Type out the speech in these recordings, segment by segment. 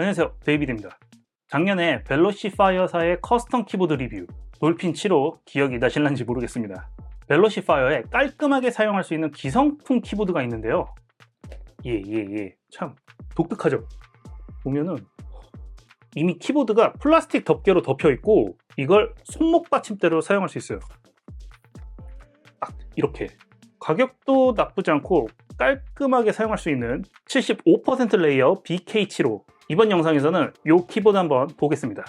안녕하세요. 데이비드입니다. 작년에 벨로시파이어사의 커스텀 키보드 리뷰 돌핀 7호 기억이 나실란지 모르겠습니다. 벨로시파이어에 깔끔하게 사용할 수 있는 기성품 키보드가 있는데요. 예예 예 참 독특하죠? 보면은 이미 키보드가 플라스틱 덮개로 덮여 있고 이걸 손목 받침대로 사용할 수 있어요. 딱 이렇게. 가격도 나쁘지 않고 깔끔하게 사용할 수 있는 75% 레이어 BK75 이번 영상에서는 이 키보드 한번 보겠습니다.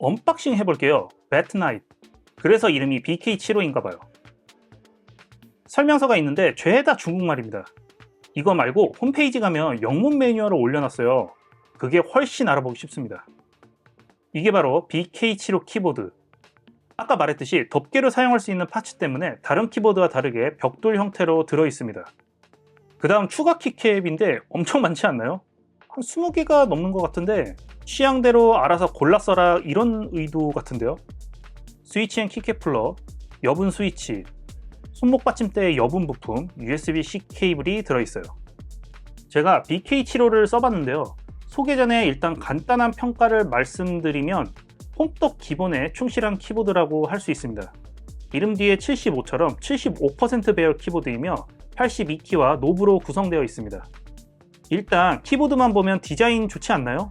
언박싱 해볼게요. 배트나잇 그래서 이름이 BK75인가 봐요. 설명서가 있는데 죄다 중국말입니다. 이거 말고 홈페이지 가면 영문 매뉴얼을 올려놨어요. 그게 훨씬 알아보기 쉽습니다. 이게 바로 BK75 키보드. 아까 말했듯이 덮개로 사용할 수 있는 파츠 때문에 다른 키보드와 다르게 벽돌 형태로 들어 있습니다. 그 다음 추가 키캡인데 엄청 많지 않나요? 한 20개가 넘는 것 같은데 취향대로 알아서 골라 써라 이런 의도 같은데요. 스위치 앤 키캡 플러, 여분 스위치, 손목 받침대의 여분 부품, USB-C 케이블이 들어있어요. 제가 BK75를 써봤는데요. 소개 전에 일단 간단한 평가를 말씀드리면 홈떡 기본에 충실한 키보드라고 할 수 있습니다. 이름 뒤에 75처럼 75% 배열 키보드이며 82키와 노브로 구성되어 있습니다. 일단 키보드만 보면 디자인 좋지 않나요?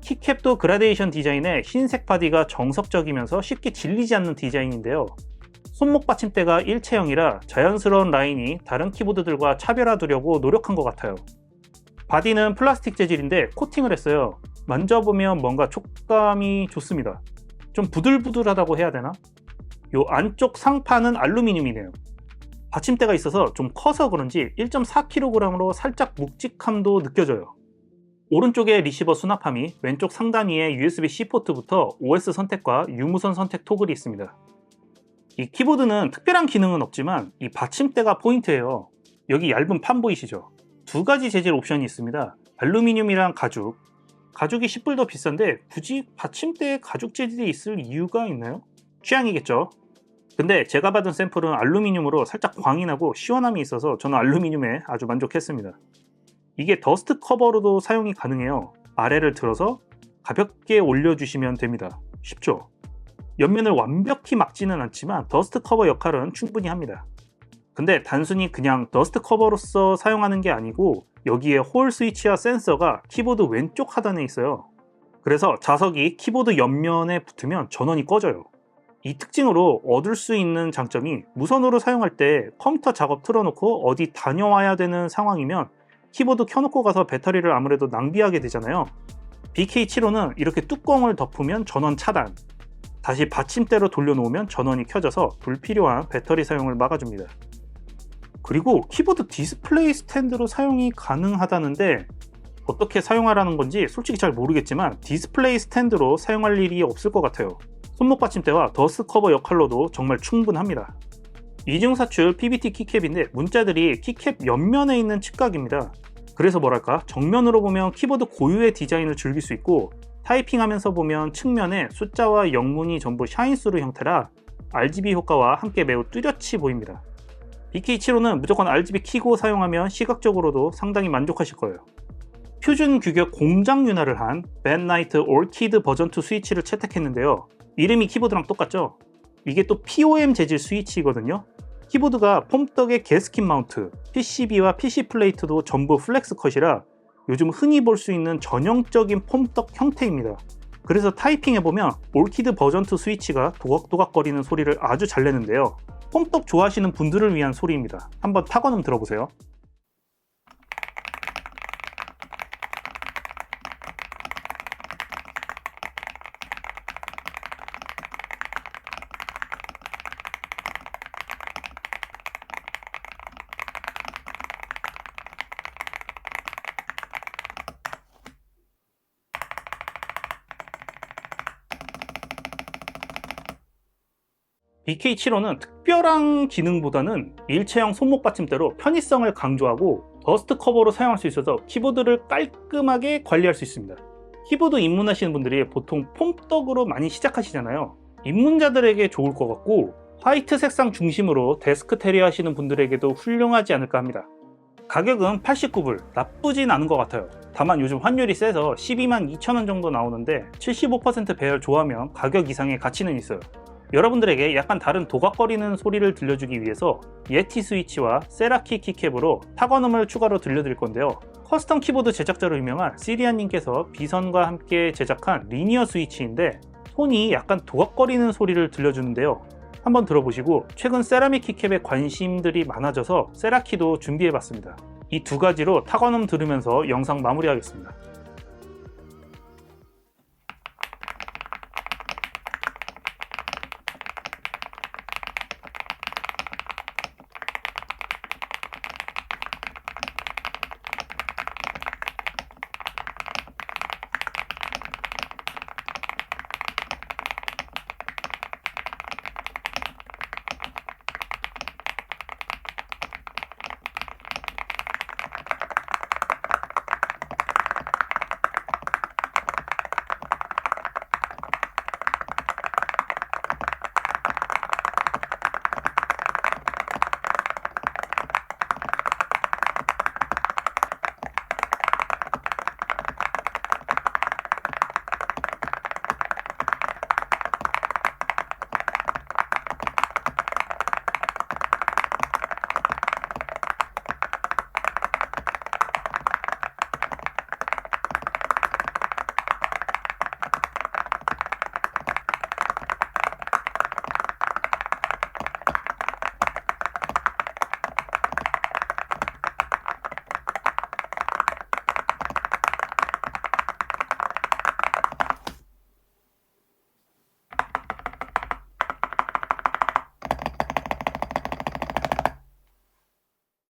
키캡도 그라데이션 디자인에 흰색 바디가 정석적이면서 쉽게 질리지 않는 디자인인데요. 손목 받침대가 일체형이라 자연스러운 라인이 다른 키보드들과 차별화두려고 노력한 것 같아요. 바디는 플라스틱 재질인데 코팅을 했어요. 만져보면 뭔가 촉감이 좋습니다. 좀 부들부들하다고 해야 되나? 요 안쪽 상판은 알루미늄이네요. 받침대가 있어서 좀 커서 그런지 1.4kg으로 살짝 묵직함도 느껴져요. 오른쪽에 리시버 수납함이 왼쪽 상단 위에 USB-C 포트부터 OS 선택과 유무선 선택 토글이 있습니다. 이 키보드는 특별한 기능은 없지만 이 받침대가 포인트예요. 여기 얇은 판 보이시죠? 두 가지 재질 옵션이 있습니다. 알루미늄이랑 가죽. 가죽이 10불 더 비싼데 굳이 받침대에 가죽 재질이 있을 이유가 있나요? 취향이겠죠. 근데 제가 받은 샘플은 알루미늄으로 살짝 광이 나고 시원함이 있어서 저는 알루미늄에 아주 만족했습니다. 이게 더스트 커버로도 사용이 가능해요. 아래를 들어서 가볍게 올려주시면 됩니다. 쉽죠? 옆면을 완벽히 막지는 않지만 더스트 커버 역할은 충분히 합니다. 근데 단순히 그냥 더스트 커버로서 사용하는 게 아니고 여기에 홀 스위치와 센서가 키보드 왼쪽 하단에 있어요. 그래서 자석이 키보드 옆면에 붙으면 전원이 꺼져요. 이 특징으로 얻을 수 있는 장점이 무선으로 사용할 때 컴퓨터 작업 틀어놓고 어디 다녀와야 되는 상황이면 키보드 켜놓고 가서 배터리를 아무래도 낭비하게 되잖아요. BK75는 이렇게 뚜껑을 덮으면 전원 차단, 다시 받침대로 돌려놓으면 전원이 켜져서 불필요한 배터리 사용을 막아줍니다. 그리고 키보드 디스플레이 스탠드로 사용이 가능하다는데 어떻게 사용하라는 건지 솔직히 잘 모르겠지만 디스플레이 스탠드로 사용할 일이 없을 것 같아요. 손목 받침대와 더스 커버 역할로도 정말 충분합니다. 이중사출 PBT 키캡인데 문자들이 키캡 옆면에 있는 칩각입니다. 그래서 뭐랄까 정면으로 보면 키보드 고유의 디자인을 즐길 수 있고 타이핑하면서 보면 측면에 숫자와 영문이 전부 샤인스루 형태라 RGB 효과와 함께 매우 뚜렷이 보입니다. BK75는 무조건 RGB 키고 사용하면 시각적으로도 상당히 만족하실 거예요. 표준 규격 공장 윤활을 한 벤나이트 올키드 버전2 스위치를 채택했는데요. 이름이 키보드랑 똑같죠? 이게 또 POM 재질 스위치거든요. 키보드가 폼떡의 게스킨 마운트, PCB와 PC 플레이트도 전부 플렉스 컷이라 요즘 흔히 볼 수 있는 전형적인 폼떡 형태입니다. 그래서 타이핑해보면 올키드 버전 2 스위치가 도각도각거리는 소리를 아주 잘 내는데요. 폼떡 좋아하시는 분들을 위한 소리입니다. 한번 타건음 들어보세요. BK75는 특별한 기능보다는 일체형 손목 받침대로 편의성을 강조하고 더스트 커버로 사용할 수 있어서 키보드를 깔끔하게 관리할 수 있습니다. 키보드 입문하시는 분들이 보통 폼떡으로 많이 시작하시잖아요. 입문자들에게 좋을 것 같고 화이트 색상 중심으로 데스크 테리 하시는 분들에게도 훌륭하지 않을까 합니다. 가격은 89불, 나쁘진 않은 것 같아요. 다만 요즘 환율이 세서 12만 2천원 정도 나오는데 75% 배열 좋아하면 가격 이상의 가치는 있어요. 여러분들에게 약간 다른 도각거리는 소리를 들려주기 위해서 예티 스위치와 세라키 키캡으로 타건음을 추가로 들려드릴 건데요. 커스텀 키보드 제작자로 유명한 시리안님께서 비선과 함께 제작한 리니어 스위치인데 손이 약간 도각거리는 소리를 들려주는데요. 한번 들어보시고 최근 세라믹 키캡에 관심들이 많아져서 세라키도 준비해봤습니다. 이 두 가지로 타건음 들으면서 영상 마무리하겠습니다.